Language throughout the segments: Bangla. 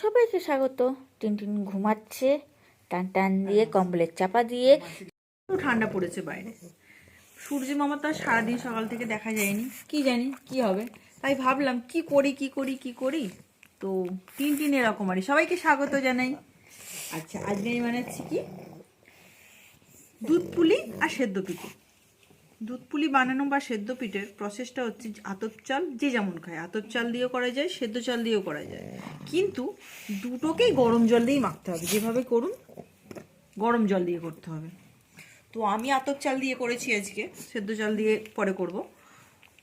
সবাইকে স্বাগত। টিনটিন ঘুমাচ্ছে টান টান দিয়ে কম্বলের চাপা দিয়ে। একটু ঠান্ডা পড়েছে বাইরে। সূর্য মামা তো আর সারাদিন সকাল থেকে দেখা যায়নি। কি জানি কি হবে? তাই ভাবলাম কি করি কি করি কি করি? তো তিন তিন এরকম আর সবাইকে স্বাগত জানাই। আচ্ছা আজকে আমি বানাচ্ছি কি? দুধ পুলি আর সেদ্ধ পিঠে। দুধ পুলি বানানো বা সেদ্ধ পিঠের প্রসেসটা হচ্ছে আতপ চাল যে যেমন খায়। আতপ চাল দিয়েও করা যায়, সেদ্ধ চাল দিয়েও করা যায়। কিন্তু দুটোকেই গরম জল দিয়েই মাখতে হবে। যেভাবে করুন, গরম জল দিয়ে করতে হবে। তো আমি আতপ চাল দিয়ে করেছি আজকে। সেদ্ধ চাল দিয়ে পরে করব।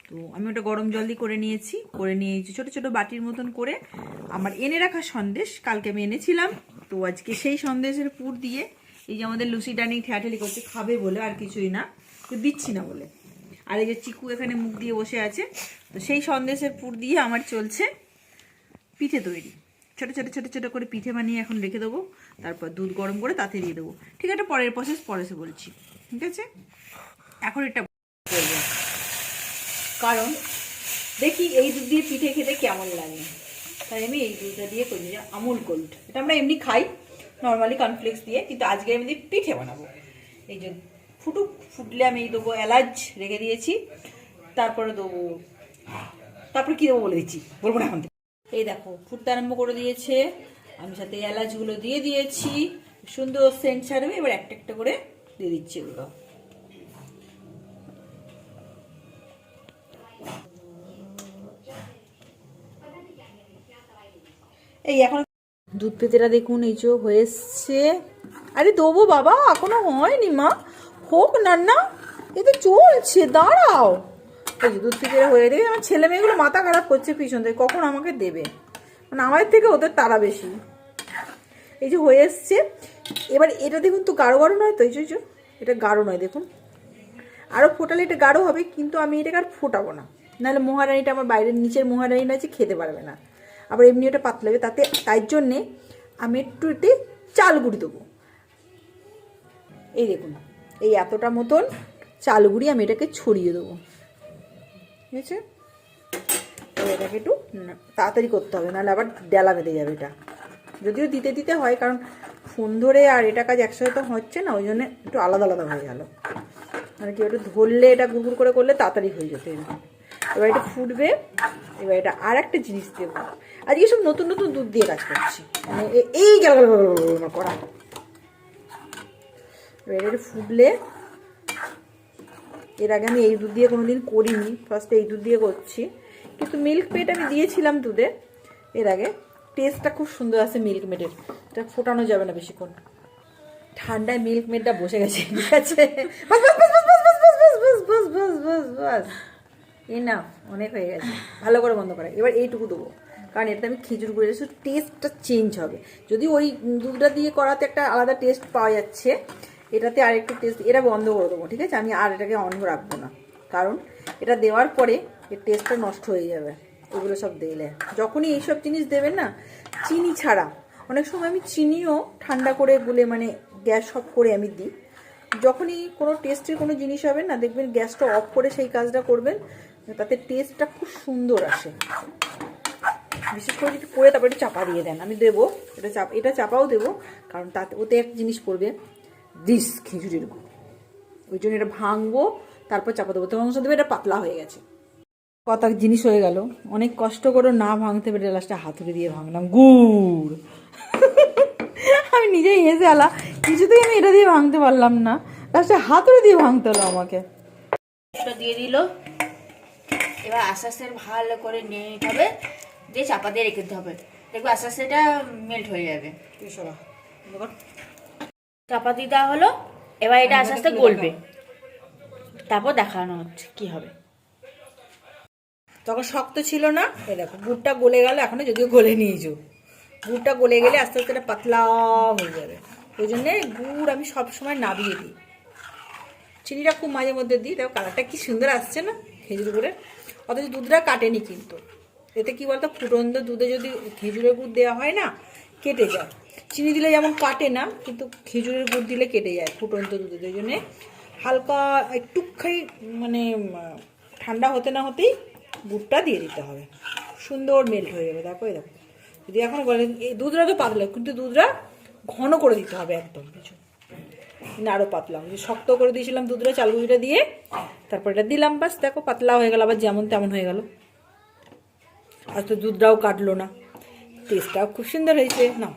তো আমি ওটা গরম জল দিয়ে করে নিয়েছি। করে নিয়েছি ছোটো ছোটো বাটির মতন করে আমার এনে রাখা সন্দেশ, কালকে আমি এনেছিলাম। তো আজকে সেই সন্দেশের পুর দিয়ে এই যে আমাদের লুচি ডানি ঠেয়াঠেলি করছে, খাবে বলে আর কিছুই না। দিচ্ছি না বলে। আর এই যে চিকু এখানে মুখ দিয়ে বসে আছে, তো সেই সন্দেশের পুর দিয়ে আমার চলছে পিঠে তৈরি। ছোটো ছোটো ছোটো ছোটো করে পিঠে বানিয়ে এখন রেখে দেবো, তারপর দুধ গরম করে তাতে দিয়ে দেবো। ঠিক আছে, পরের প্রসেস পরে বলছি। ঠিক আছে? এখন এটা করব। কারণ দেখি এই দুধ দিয়ে পিঠে খেতে কেমন লাগে। তাই আমি এই দুধটা দিয়ে করি যে আমুল গোল্ড। এটা আমরা এমনি খাই নর্মালি কর্নফ্লেক্স দিয়ে, কিন্তু আজকে আমি পিঠে বানাবো। এই যে ফুটুক, ফুটলে আমি দেবো এলাচ রেখে দিয়েছি, তারপরে দেবো, তারপরে কী দেবো বলে দিচ্ছি? বলব না এখন এই দেখো, ফুটতে আরম্ভ করে দিয়েছে। আমি সাথে এলাচগুলো দিয়ে দিয়েছি। সুন্দর সেন্ট ছাড়বে, এবার একটা একটা করে দিয়ে দিচ্ছি এগুলো। এই এখন দুধ পেতেটা দেখুন, এই যে হয়ে আরে দেবো বাবা, এখনও হয়নি মা। হোক না না এ তো চলছে, দাঁড়াও। এই যে দুধ থেকে হয়ে দেবে আমার ছেলে মেয়েগুলো মাথা খারাপ করছে পিছন থেকে, কখন আমাকে দেবে? মানে আমাদের থেকে ওদের তারা বেশি। এই যে হয়ে এসছে। এবার এটা দেখুন তো গাঢ় গাঢ় নয় তো, এই যে এটা গাঢ় নয় দেখুন। আরও ফোটালে এটা গাঢ় হবে, কিন্তু আমি এটাকে আর ফোটাবো না। নাহলে মহারানিটা আমার বাইরের নিচের মহারানিটা আছে খেতে পারবে না। আবার এমনি ওটা পাতলা হবে, তাতে তাই জন্যে আমি একটু এতে চাল গুঁড়ি দেবো। এই দেখুন। এই এতটা মতন চাল গুঁড়ি আমি এটাকে ছড়িয়ে দেবো ঠিক আছে এটাকে একটু তাড়াতাড়ি করতে হবে নাহলে আবার ডেলা বেঁধে যাবে এটা যদিও দিতে দিতে হয় কারণ ফোন ধরে আর এটা কাজ একসাথে তো হচ্ছে না ওই জন্য একটু আলাদা আলাদা হয়ে গেল মানে কি একটু ধরলে এটা গুড় করে করলে তাড়াতাড়ি হয়ে যেত এবার এটা ফুটবে এবার এটা আর একটা জিনিস দেবো আজকে সব নতুন নতুন দুধ দিয়ে কাজ করছি মানে এই গেল করা এবার ফুটলে এর আগে আমি এই দুধ দিয়ে কোনোদিন করিনি ফার্স্টে এই দুধ দিয়ে করছি কিন্তু মিল্ক মেড আমি দিয়েছিলাম দুধে এর আগে টেস্টটা খুব সুন্দর আছে মিল্ক মেডের এটা ফোটানো যাবে না বেশিক্ষণ ঠান্ডায় মিল্ক মেডটা বসে গেছে ঠিক আছে অনেক হয়ে গেছে ভালো করে বন্ধ করে এবার এইটুকু দেবো কারণ এটা আমি খেজুর করে শুধু টেস্টটা চেঞ্জ হবে যদি ওই দুধটা দিয়ে করাতে একটা আলাদা টেস্ট পাওয়া যাচ্ছে এটাতে আর একটু টেস্ট এটা বন্ধ করে দেবো, ঠিক আছে? আমি আর এটাকে অন রাখব না। কারণ এটা দেওয়ার পরে এর টেস্টটা নষ্ট হয়ে যাবে। এগুলো সব দিলে। যখনই এইসব জিনিস দেবেন না, চিনি ছাড়া। অনেক সময় আমি চিনিও ঠান্ডা করে গুলে মানে গ্যাস অফ করে আমি দিই। যখনই কোনো টেস্টের কোনো জিনিস হবে না, দেখবেন গ্যাসটা অফ করে সেই কাজটা করবেন, তাতে টেস্টটা খুব সুন্দর আসে। বিশেষ করে যদি করে তারপরে চাপা দিয়ে দেন, আমি দেবো। এটা চাপ, এটা চাপাও দেবো, কারণ তাতে, ওতে এক জিনিস পড়বে দিস খিচুড়ির গুঁড়ো ওই জন্য এটা ভাঙবো তারপর চাপা দেবো। তোমার সাথে এটা পাতলা হয়ে গেছে। কত জিনিস হয়ে গেল। অনেক কষ্ট করে না ভাঙতে পেরে লাস্টে হাতুড়ি দিয়ে ভাঙলাম। গুড়। আমি নিজেই হেসে আলা কিছুতেই আমি এটা দিয়ে ভাঙতে পারলাম না। লাস্টে হাতুড়ি দিয়ে ভাঙতে হলো আমাকে। দিয়ে দিল। এবার আস্তে আস্তে ভালো করে নিয়ে নিতে হবে। দিয়ে চাপা দিয়ে রেখে দিতে হবে। দেখব আস্তে আস্তে এটা মেল্ট হয়ে যাবে। চাপা দিয়ে দেওয়া হলো এবার এটা আস্তে আস্তে গলবে। তারপর দেখানো হচ্ছে কি হবে। তখন শক্ত ছিল না এই দেখো গুড়টা গলে গেল এখনও যদিও গলে নিয়ে নিয়েছো গুড়টা গলে গেলে আস্তে আস্তে এটা পাতলা হয়ে যাবে। ওই জন্যে গুড় আমি সবসময় নাবিয়ে দিই। চিনিটা খুব মাঝে মধ্যে দিই দেখো কালারটা কি সুন্দর আসছে না খেজুর গুড়ের। অথচ দুধটা কাটেনি কিন্তু। এতে কি বলতো ফুটন্ত দুধে যদি খেজুরের গুড় দেওয়া হয় না কেটে যায়। চিনি দিলে যেমন কাটে না, কিন্তু খেজুরের গুড় দিলে কেটে যায় ফুটন্ত দুধে ওই জন্যে হালকা একটুখানি মানে ঠান্ডা হতে না হতেই গুড়টা দিয়ে দিতে হবে। সুন্দর মেল্ট হয়ে যাবে। দেখো দেখো। যদি এখন বলে দুধটা তো পাতলা, কিন্তু দুধটা ঘন করে দিতে হবে একদম কিছু। না আরও পাতলা। যে শক্ত করে দিয়েছিলাম দুধটা চালগুলিটা দিয়ে, তারপর এটা দিলাম, বাস, দেখো, পাতলা হয়ে গেল, আবার যেমন তেমন হয়ে গেল। আর তো দুধটাও কাটলো না। টেস্টটাও খুব সুন্দর হয়েছে। না